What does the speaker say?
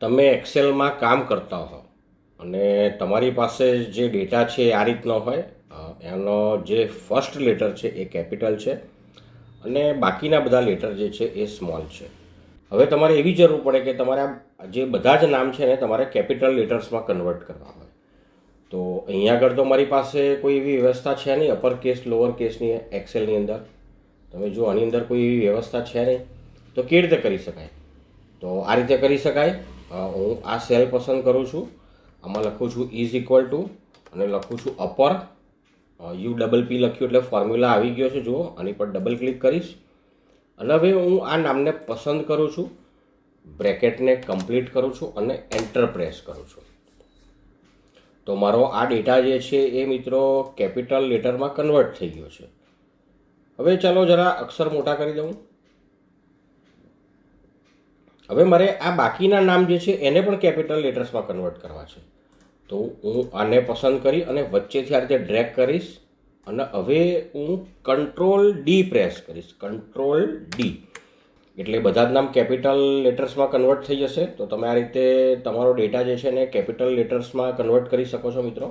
તમે એક્સેલમાં કામ કરતા હો અને તમારી પાસે જે ડેટા છે આ રીતનો હોય એનો જે ફર્સ્ટ લેટર છે એ કેપિટલ છે અને બાકીના બધા લેટર જે છે એ સ્મોલ છે. હવે તમારે એવી જરૂર પડે કે તમારા જે બધા જ નામ છે ને તમારે કેપિટલ લેટર્સમાં કન્વર્ટ કરવા હોય. તો અહીંયા આગળ તો મારી પાસે કોઈ એવી વ્યવસ્થા છે નહીં, અપર કેસ, લોઅર કેસની એક્સેલની અંદર. તમે જો આની અંદર કોઈ એવી વ્યવસ્થા છે નહીં, તો કેવી રીતે કરી શકાય? તો આ રીતે કરી શકાય. હું આ સેલ પસંદ કરું છું. આમાં લખું છું ઇઝ ઇક્વલ ટુ અને લખું છું અપર યુ ડબલ પી લખ્યું એટલે ફોર્મ્યુલા આવી ગયો છે, જુઓ. આની પર ડબલ ક્લિક કરીશ. અને હવે હું આ નામને પસંદ કરું છું. બ્રેકેટને કમ્પ્લીટ કરું છું અને એન્ટર પ્રેસ કરું છું. તો મારો આ ડેટા જે છે એ મિત્રો કેપિટલ લેટરમાં કન્વર્ટ થઈ ગયો છે. હવે ચાલો જરા અક્ષર મોટા કરી દઉં. હવે મારે આ બાકીના નામ જે છે, એને પણ કેપિટલ લેટર્સમાં કન્વર્ટ કરવા છે. તો હું આને પસંદ કરી અને વચ્ચેથી આ રીતે ડ્રેગ કરીશ અને હવે હું કંટ્રોલ ડી પ્રેસ કરીશ. કંટ્રોલ ડી એટલે બધા જ નામ કેપિટલ લેટર્સમાં કન્વર્ટ થઈ જશે. તો તમે આ રીતે તમારો ડેટા જે છે, એને કેપિટલ લેટર્સમાં કન્વર્ટ કરી શકો છો મિત્રો.